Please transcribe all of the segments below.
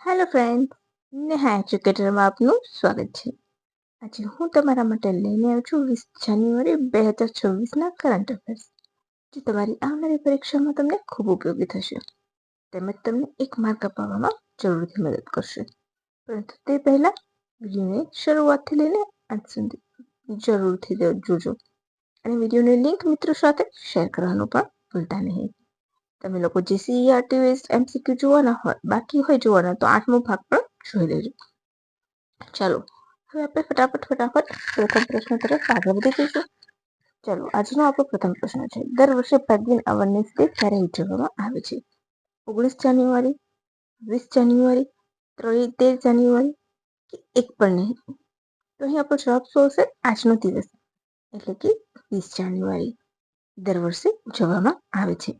Hello friend Neha એજ્યુકેટરમાં આપનું સ્વાગત છે. આજે હું તમારા માટે લઈને આવ્યો છું વીસ જાન્યુઆરી બે હજાર છવ્વીસના કરંટ અફેર્સ જે તમારી આવનારી પરીક્ષામાં તમને ખૂબ ઉપયોગી થશે. તેમજ તમને એક માર્ક અપાવવામાં જરૂરથી મદદ કરશે. પરંતુ તે પહેલાં વિડીયોને શરૂઆતથી લઈને અંત સુધી જરૂરથી જોજો. અને વિડીયોની લિંક મિત્રો સાથે શેર કરવાનું પણ ભૂલતા નહીં. તમે લોકો જે સીઈઆરટી વેસ્ટ એમસીક્યુ જોવાના હોય બાકી હોય જોવાના તો આઠમો ભાગ પણ જોઈ લેજો. ચાલો, હવે આપણે ફટાફટ ફટાફટ પ્રથમ પ્રશ્ન તરફ આગળ વધી જઈશું. ચાલો, આજનો આપણો પ્રથમ પ્રશ્ન છે, દર વર્ષે પેગ્વિન અવેરનેસ ડે ક્યારે ઉજવવામાં આવે છે? ઓગણીસ જાન્યુઆરી, વીસ જાન્યુઆરી, ત્રણ તેર જાન્યુઆરી કે એક પણ નહીં? તો અહીં આપણો જવાબ શું હશે આજનો દિવસ, એટલે કે વીસ જાન્યુઆરી, દર વર્ષે ઉજવવામાં આવે છે.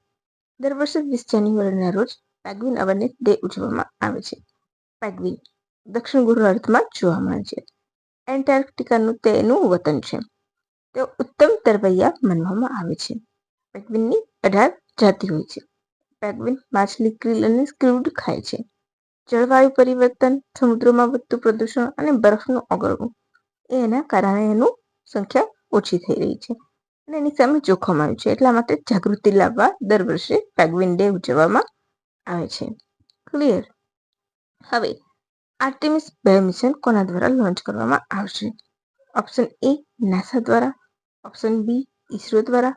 દર વર્ષે વીસ જાન્યુઆરીના રોજ પેગ્વિન અવરનેસ ડે ઉજવવામાં આવે છે. પેગ્વિન દક્ષિણ ગોળાર્ધમાં જોવા મળે છે. એન્ટાર્કટિકાનું તેનું વતન છે. તેઓ ઉત્તમ તરવૈયા માનવામાં આવે છે. પેગ્વિનની અઢાર જાતિ હોય છે. પેગ્વિન માછલી, ક્રિલ અને સ્ક્વિડ ખાય છે. જળવાયુ પરિવર્તન, સમુદ્રમાં વધતું પ્રદૂષણ અને બરફનું ઓગળવું, એના કારણે એનું સંખ્યા ઓછી થઈ રહી છે. અને એની સામે જોખમ આવ્યું છે. એટલા માટે જાગૃતિ લાવવા દર વર્ષે પેગવિન ડે ઉજવવામાં આવે છે. ક્લિયર હવે આર્ટેમિસ બે મિશન કોના દ્વારા લોન્ચ કરવામાં આવશે? ઓપ્શન એ નાસા દ્વારા. ઓપ્શન બી ઇસરો દ્વારા.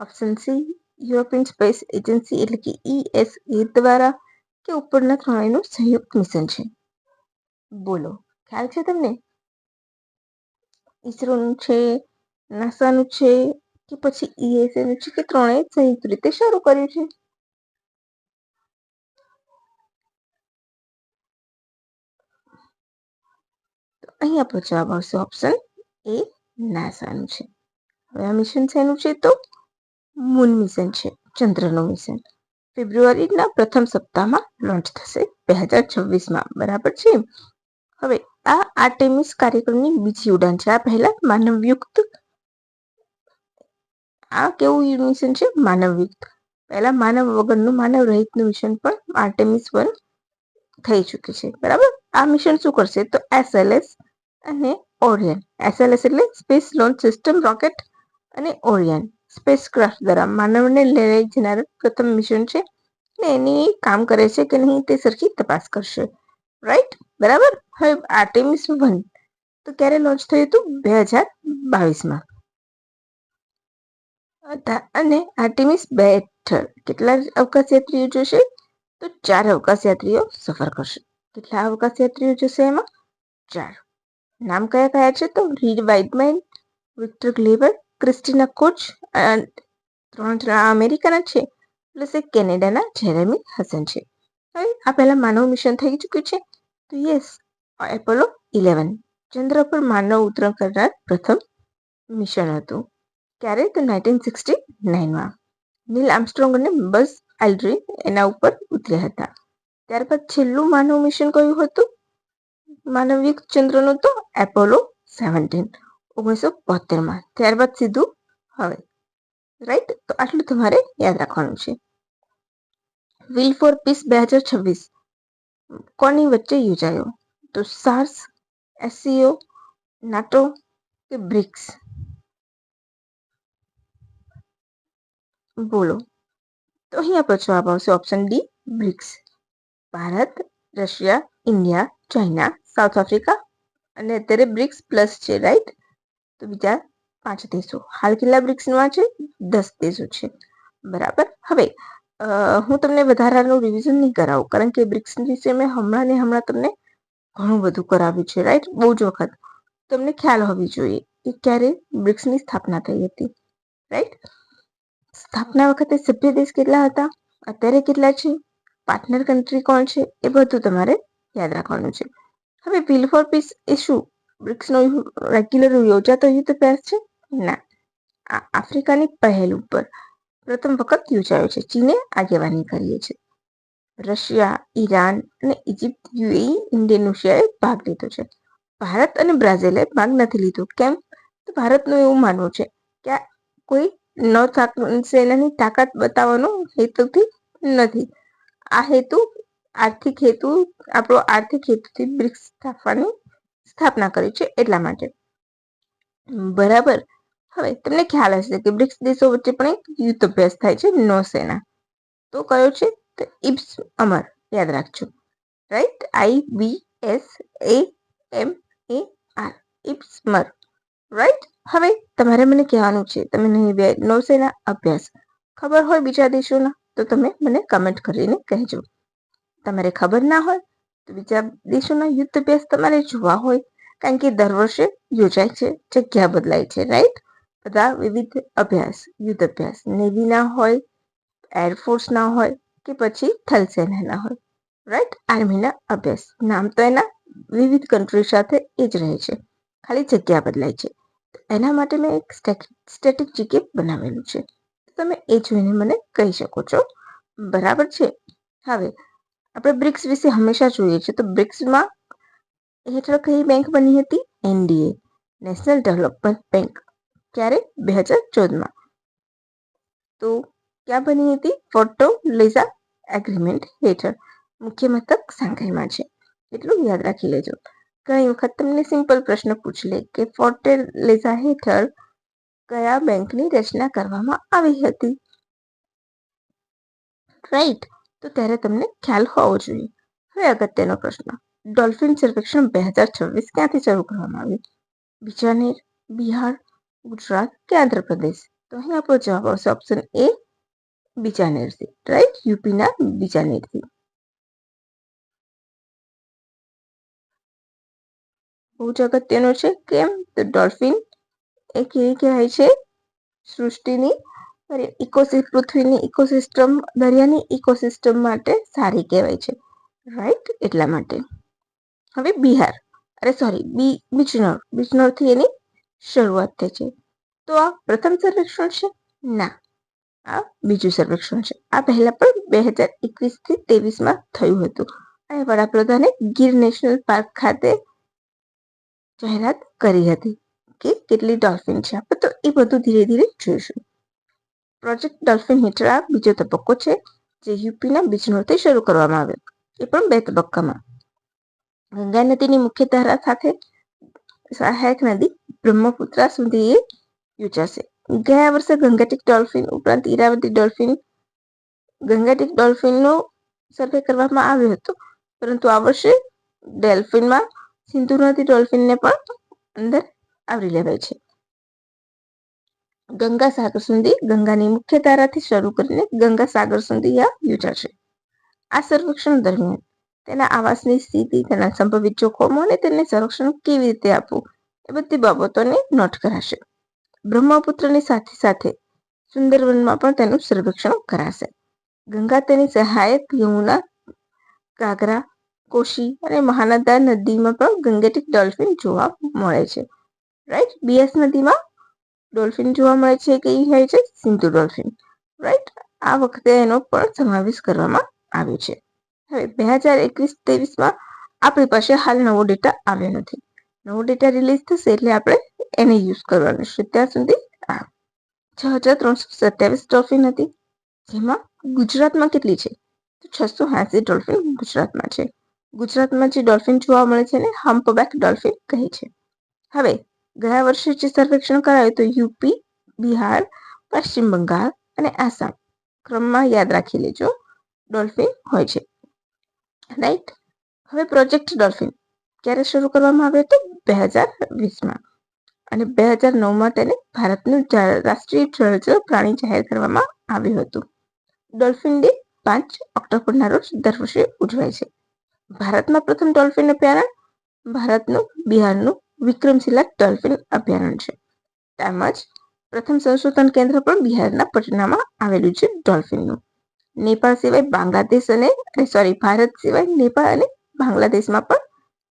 Option C European space agency એટલે કે ઈએસએ દ્વારા કે ઉપરના ત્રણેયનું સંયુક્ત મિશન છે. બોલો, ખ્યાલ છે તમને? ઈસરોનું છે નાસાનું છે કે પછી ઈએસએનું છે કે ત્રણેય સંયુક્ત રીતે શરૂ કર્યું છે? અહીં આપણો જવાબ આવશે ઓપ્શન એ નાસાનું છે. હવે આ મિશન શેનું છે તો મૂન મિશન છે, ચંદ્રનું મિશન ફેબ્રુઆરીના પ્રથમ સપ્તાહમાં લોન્ચ થશે બે હજાર છવ્વીસમાં, બરાબર છે? હવે આ આર્ટેમિસ કાર્યક્રમની બીજી ઉડાન છે. આ પહેલા માનવયુક્ત આ કેવું મિશન છે? માનવયુક્ત. પહેલા માનવ વગરનું, માનવ રહિતનું મિશન પણ આર્ટેમિસ વન થઈ ચૂક્યું છે. બરાબર? આ મિશન શું કરશે? તો એસએલએસ અને ઓરિયન એસએલએસ એટલે સ્પેસ લોન્ચ સિસ્ટમ રોકેટ અને ઓરિયન સ્પેસ ક્રાફ્ટ દ્વારા માનવને લઈ જનાર પ્રથમ મિશન છે ને એની કામ કરે છે કે નહીં તે સરખી તપાસ કરશે. રાઈટ બરાબર? હવે આર્ટેમિસ વન તો ક્યારે લોન્ચ થયું હતું? બે હજાર બાવીસમાં. અને આર્ટિમિસ બે હેઠળ કેટલા અવકાશયાત્રીઓ જોશે? તો ચાર અવકાશયાત્રીઓ સફર કરશે. કેટલા અવકાશયાત્રીઓ જોશે એમાં? ચાર. નામ કયા કયા છે તો? Reid Wiseman Victor Glover, Christina Koch ત્રણ જણા અમેરિકાના છે, પ્લસ એક કેનેડાના જેરેમી હસન છે. હવે આ પહેલા માનવ મિશન થઈ ચૂક્યું છે. તો યસ, એપોલો ઇલેવન. ચંદ્ર પર માનવ ઉતરણ કરનાર પ્રથમ મિશન હતું. ક્યારે તો નાઇન્ટીન સિક્સટી નાઇનમાં નીલ આર્મસ્ટ્રોંગ અને બસ એલ્ડ્રી એના ઉપર ઉતર્યા હતા. ત્યારબાદ છેલ્લું માનવ મિશન કયું હતું? માનવીક ચંદ્રનું તો એપોલો સેવન્ટીન ઓગણીસો બોતેરમાં ત્યારબાદ સીધું હવે. રાઈટ તો આટલું તમારે યાદ રાખવાનું છે. વિલ ફોર પીસ બે હજાર છવ્વીસ. કોની વચ્ચે યોજાયો? તો સાર્સ એસસીઓ નાટો કે બ્રિક્સ બોલો. તો અહીંયા પર જવાબ આવશે option D BRICS Bharat, Russia, India, China, South Africa. અને અત્યારે બ્રિક્સ પ્લસ છે રાઈટ તો બીજા પાંચ દેશો. હાલ કેટલા બ્રિક્સમાં છે? દસ દેશો છે. બરાબર? હવે હું તમને વધારાનું રિવિઝન નહીં કરાવું. કારણ કે બ્રિક્સ વિશે મેં હમણાં ને હમણાં તમને ઘણું બધું કરાવ્યું છે રાઈટ બહુ જ વખત. તમને ખ્યાલ હોવી જોઈએ કે ક્યારે બ્રિક્સની સ્થાપના થઈ હતી રાઈટ સ્થાપના વખતે સભ્ય દેશ કેટલા હતા? અત્યારે કેટલા છે? પાર્ટનર કન્ટ્રી કોણ છે? એ બધું તમારે યાદ રાખવાનું છે. હવે વિલ ફોર પીસ એ શું? બ્રિક્સનો રેગ્યુલર યોજાતો યુદ્ધ અભ્યાસ છે? ના. આ આફ્રિકાની પહેલ ઉપર પ્રથમ વખત યોજાયો છે. ચીને આગેવાની કરીએ છે. રશિયા, ઈરાન અને ઇજિપ્ત યુએઈ ઇન્ડોનેશિયાએ ભાગ લીધો છે. ભારત અને બ્રાઝિલે ભાગ નથી લીધો. કેમ? તો ભારતનું એવું માનવું છે કે કોઈ ન સેનાની તાકાત બતાવવાનો હેતુથી નથી. આ હેતુ આર્થિક હેતુ, આપણો આર્થિક હેતુથી બ્રિક્સ સ્થાપવાની સ્થાપના કરી છે એટલા માટે. બરાબર. હવે તમને ખ્યાલ હશે કે બ્રિક્સ દેશો વચ્ચે પણ એક યુદ્ધ અભ્યાસ થાય છે નૌસેના. તો કયો છે? તો ઇબ્સ અમર, યાદ રાખજો. Right? I B S A M A R IBSAMAR right? હવે તમારે મને કહેવાનું છે, તમે નહીં નૌસેના અભ્યાસ ખબર હોય બીજા દેશોના, તો તમે મને કમેન્ટ કરીને કહેજો. તમારે ખબર ના હોય, તો બીજા દેશોના યુદ્ધ અભ્યાસ તમારે જોવા હોય, કારણ કે દર વર્ષે યોજાય છે, જગ્યા બદલાય છે રાઈટ બધા વિવિધ અભ્યાસ, યુદ્ધ અભ્યાસ નેવીના હોય એરફોર્સના હોય, કે પછી થલસેનાના હોય રાઈટ આર્મીના અભ્યાસ. નામ તો એના વિવિધ કન્ટ્રી સાથે એ જ રહે છે. ખાલી જગ્યા બદલાય છે. એના માટે મેં એક સ્ટેટિક જીકે બનાવેલું છે. તમે એ જોઈને મને કહી શકો છો. બરાબર છે? હવે, આપણે બ્રિક્સ વિશે હંમેશા જોઈએ છીએ. તો બ્રિક્સમાં હેઠળ કઈ બેંક બની હતી? એનડીએ નેશનલ ડેવલપમેન્ટ બેંક ક્યારે? બે હજાર ચૌદમાં. તો ક્યાં બની હતી? ફોટો લેઝા એગ્રીમેન્ટ હેઠળ. મુખ્ય મથક સાંઘાઈમાં છે. એટલું યાદ રાખી લેજો. ઘણી વખત તમને સિમ્પલ પ્રશ્ન પૂછ લે કે ફોર્ટેલેઝા હેઠળ કયા બેંકની રચના કરવામાં આવી હતી? રાઈટ, તો ત્યારે તમને ખ્યાલ હોવો જોઈએ. હવે અગત્યનો પ્રશ્ન. ડોલ્ફિન સર્વેક્ષણ બે હજાર છવ્વીસ ક્યાંથી શરૂ કરવામાં આવ્યું? બિજાનેર, બિહાર, ગુજરાત કે આંધ્રપ્રદેશ? તો અહીં આપણો જવાબ આવશે ઓપ્શન એ બિજાનેરથી. રાઈટ, યુપીના બિજાનેરથી. બહુ જ અગત્યનો છે. કેમ? તો ડોલ્ફિન એ કેવી કહેવાય છે? સૃષ્ટિની ઇકોસિસ્ટ પૃથ્વીની ઇકોસિસ્ટમ દરિયાની ઇકોસિસ્ટમ માટે સારી કહેવાય છે. રાઈટ એટલા માટે. હવે બિહાર. અરે સોરી બી, બિજનોર. બિજનોરથી એની શરૂઆત થઈ છે. તો આ પ્રથમ સર્વેક્ષણ છે? ના. આ બીજું સર્વેક્ષણ છે. આ પહેલા પણ બે હજાર એકવીસથી ત્રેવીસમાં થયું હતું. અને વડાપ્રધાને ગીર નેશનલ પાર્ક ખાતે જાહેરાત કરી હતી કે કેટલી ડોલ્ફિન છે. આપણે તો એ બધું ધીરે ધીરે જોઈશું. પ્રોજેક્ટ ડોલ્ફિન હેઠળ આ બીજો તબક્કો છે, જે યુપીના બિજનોરથી શરૂ કરવામાં આવ્યો. એ પણ બે તબક્કામાં. ગંગા નદીની મુખ્ય ધારા સાથે સહાયક નદી બ્રહ્મપુત્રા સુધી યોજાશે. ગયા વર્ષે ગંગાટિક ડોલ્ફિન ઉપરાંત ઈરાવતી ડોલ્ફિન, ગંગાટિક ડોલ્ફિનનો સર્વે કરવામાં આવ્યો હતો. પરંતુ આ વર્ષે ડેલ્ફિનમાં નદી ડોલ્ફિનને પણ અંદર આવરી લેવાય છે. ગંગા સાગર સુધી ગંગાની મુખ્ય ધારાથી શરૂ કરીને ગંગા સાગર સુધી આ યોજાશે આ સર્વેક્ષણ દરમિયાન તેના આવાસની સ્થિતિ, તેના સંભવિત જોખમો અને તેને સંરક્ષણ કેવી રીતે આપવું એ બધી બાબતોને નોટ કરાશે. બ્રહ્મપુત્રની સાથે સાથે સુંદરવનમાં પણ તેનું સર્વેક્ષણ કરાશે. ગંગા તેની સહાયક યમુના ઘાઘરા કોશી અને મહાનદા નદીમાં પણ ગંગેટિક ડોલ્ફિન જોવા મળે છે. રાઈટ બીએસ નદીમાં ડોલ્ફિન જોવા મળે છે કે એ છે? સિંધુ ડોલ્ફિન. રાઈટ આ વખતે એનો પણ સમાવેશ કરવામાં આવ્યો છે. હવે બે હજાર એકવીસ ત્રેવીસમાં આપણી પાસે હાલ નવો ડેટા આવ્યો નથી. નવો ડેટા રિલીઝ થશે એટલે આપણે એને યુઝ કરવાનું છે. ત્યાં સુધી આ છ હજાર ત્રણસો સત્યાવીસ ડોલ્ફિન હતી. જેમાં ગુજરાતમાં કેટલી છે? તો છસો એંસી ડોલ્ફિન ગુજરાતમાં છે. ગુજરાતમાં જે ડોલ્ફિન જોવા મળે છે ને હમ્પબેક ડોલ્ફિન કહે છે. હવે, ગયા વર્ષે જે સર્વેક્ષણ કરાયું તો યુપી, બિહાર, પશ્ચિમ બંગાળ અને આસામ, ક્રમમાં યાદ રાખી લેજો ડોલ્ફિન હોય છે. રાઈટ હવે પ્રોજેક્ટ ડોલ્ફિન ક્યારે શરૂ કરવામાં આવ્યો હતો? બે હજાર વીસમાં. અને બે હજાર નવમાં તેને ભારતનું રાષ્ટ્રીય જળચર પ્રાણી જાહેર કરવામાં આવ્યું હતું. ડોલ્ફિન ડે પાંચ ઓક્ટોબરના રોજ દર વર્ષે ઉજવાય છે. ભારતમાં પ્રથમ ડોલ્ફિન અભયારણ્ય ભારતનું, બિહારનું વિક્રમશિલા ડોલ્ફિન અભયારણ્ય છે. તેમજ પ્રથમ સંશોધન કેન્દ્ર પણ બિહારના પટનામાં આવેલું છે ડોલ્ફિનનું નેપાળ સિવાય બાંગ્લાદેશ અને સોરી ભારત સિવાય નેપાળ અને બાંગ્લાદેશમાં પણ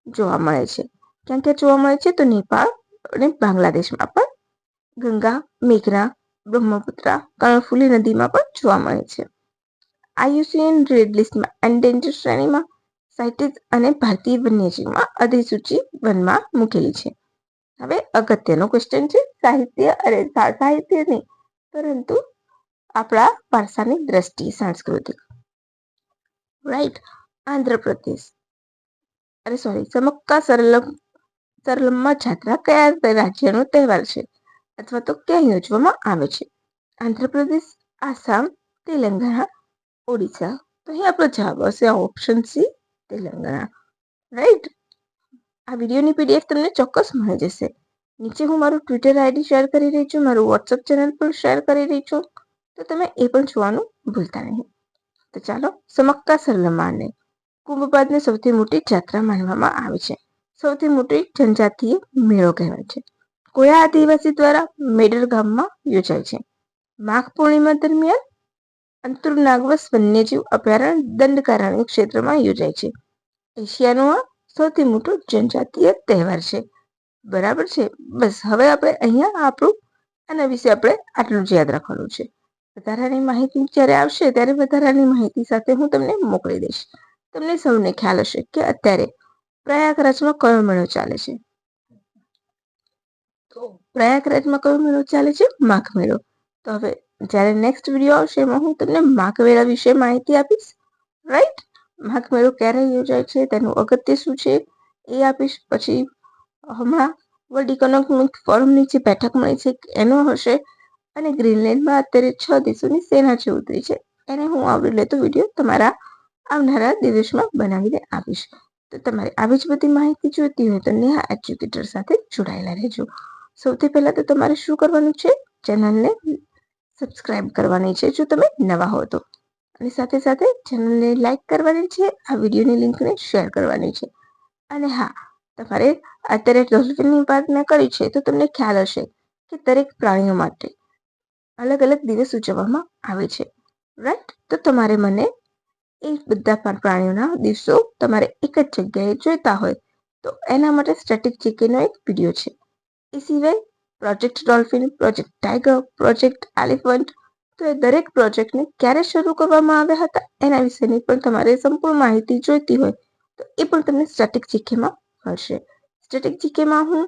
જોવા મળે છે. ક્યાં ક્યાં જોવા મળે છે તો નેપાળ અને બાંગ્લાદેશમાં પણ ગંગા, મેઘના, બ્રહ્મપુત્રા, કર્ણફુલી નદીમાં પણ જોવા મળે છે. આયુસીએન રેડ લિસ્ટમાં એન્ડેન્જર શ્રેણીમાં સાઇટેડ અને ભારતીય વન્યજીવમાં અધિસૂચિ વનમાં મૂકેલી છે. હવે અગત્યનો ક્વેશ્ચન છે સાહિત્ય અને સાહિત્ય નહીં પરંતુ આપણા વારસાની દ્રષ્ટિ, સાંસ્કૃતિક. રાઈટ આંધ્રપ્રદેશ. અરે સોરી સમક્કા સરલમ, સરલમમાં જાત્રા કયા રાજ્યનો તહેવાર છે? અથવા તો ક્યાં યોજવામાં આવે છે? આંધ્રપ્રદેશ, આસામ, તેલંગાણા, ઓડિશા. તો અહીં આપણો જવાબ હશે ઓપ્શન સી તેલંગાણા રાઈટ આ વિડીયોની પીડીએફ તમને ચોક્કસ મળી જશે. નીચે હું મારું ટ્વિટર આઈડી શેર કરી રહી છું, મારું વોટ્સઅપ ચેનલ પણ શેર કરી રહી છું, તો તમે એ પણ જોવાનું ભૂલતા નહીં. તો ચાલો સમક્કા સરલમાને કુંભપાદની સૌથી મોટી જાત્રા માનવામાં આવે છે. સૌથી મોટી જનજાતીય મેળો કહેવાય છે. કોયા આદિવાસી દ્વારા મેડર ગામમાં યોજાય છે? માઘ પૂર્ણિમા દરમિયાન અંતરનાગવસ વન્યજીવ અભયારણ્ય દંડકારણ્ય ક્ષેત્રમાં યોજાય છે. એશિયાનો આ સૌથી મોટો જનજાતીય તહેવાર છે. બરાબર છે? બસ, હવે આપણે અહીંયા આપણું આના વિશે આપણે આટલું જ યાદ રાખવાનું છે. વધારાની માહિતી જ્યારે આવશે ત્યારે વધારાની માહિતી સાથે હું તમને મોકલી દઈશ. તમને સૌને ખ્યાલ હશે કે અત્યારે પ્રયાગરાજમાં કયો મેળો ચાલે છે? તો પ્રયાગરાજમાં કયો મેળો ચાલે છે? માઘ મેળો. તો હવે જ્યારે નેક્સ્ટ વીડિયો આવશે એમાં હું તમને માઘ મેળા વિશે માહિતી આપીશ. રાઈટ માઘ મેળો ક્યારે યોજાય છે, તેનું અગત્ય શું છે, એ આપીશ. પછી હમણાં વર્લ્ડ ઇકોનોમિક ફોરમની જે બેઠક મળી છે, એનો હશે. અને ગ્રીનલેન્ડમાં અત્યારે છ દેશોની સેના જે ઉતરી છે. એને હું આવરી લેતો વીડિયો તમારા આવનારા દિવસમાં બનાવીને આપીશ. તો તમારે આવી જ બધી માહિતી જોઈતી હોય તો નેહા એજ્યુકેટર સાથે જોડાયેલા રહેજો. સૌથી પહેલાં તો તમારે શું કરવાનું છે? ચેનલને સબસ્ક્રાઇબ કરવાની છે, જો તમે નવા હો તો. અને સાથે સાથે ચેનલને લાઈક કરવાની છે, આ વિડીયોની લિંકને શેર કરવાની છે. અને હા, તમારે અત્યારે ડોલ્ફિનની વાત મેં કરી છે, તો તમને ખ્યાલ હશે કે દરેક પ્રાણીઓ માટે અલગ અલગ દિવસ ઉજવવામાં આવે છે. રાઈટ તો તમારે મને એ બધા પ્રાણીઓના દિવસો તમારે એક જ જગ્યાએ જોઈતા હોય, તો એના માટે સ્ટેટિક જીકેનો એક વીડિયો છે. એ સિવાય project dolphin project tiger project elephant તો એ દરેક પ્રોજેક્ટને ક્યારે શરૂ કરવામાં આવ્યા હતા એના વિશેની પણ તમારે સંપૂર્ણ માહિતી જોઈતી હોય તો એ પણ તમને સ્ટેટિક જીકેમાં મળશે. સ્ટેટિક જીકેમાં હું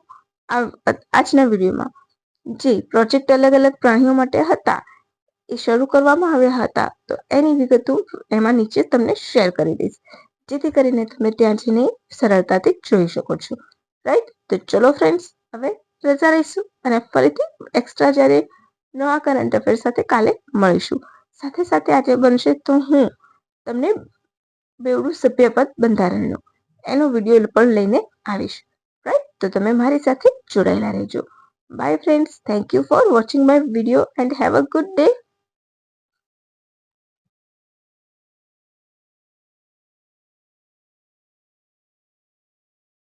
આજના વિડીયોમાં જે પ્રોજેક્ટ અલગ અલગ પ્રાણીઓ માટે હતા એ શરૂ કરવામાં આવ્યા હતા તો એની વિગતો એમાં નીચે તમને શેર કરી દઈશ. જેથી કરીને તમે ત્યાં જઈને સરળતાથી જોઈ શકો છો. રાઈટ તો ચલો ફ્રેન્ડ્સ હવે રજા રહીશું અને ફરીથી એક્સ્ટ્રા જ્યારે નવા કરંટ અફેર સાથે કાલે મળીશું. સાથે સાથે આજે બનશે તો હું તમને બેવડું સભ્યપદ બંધારણનો. એનો વીડિયો પણ લઈને આવીશ. રાઈટ તો તમે મારી સાથે જોડાયેલા રહેજો. Bye friends thank you for watching my video and have a good day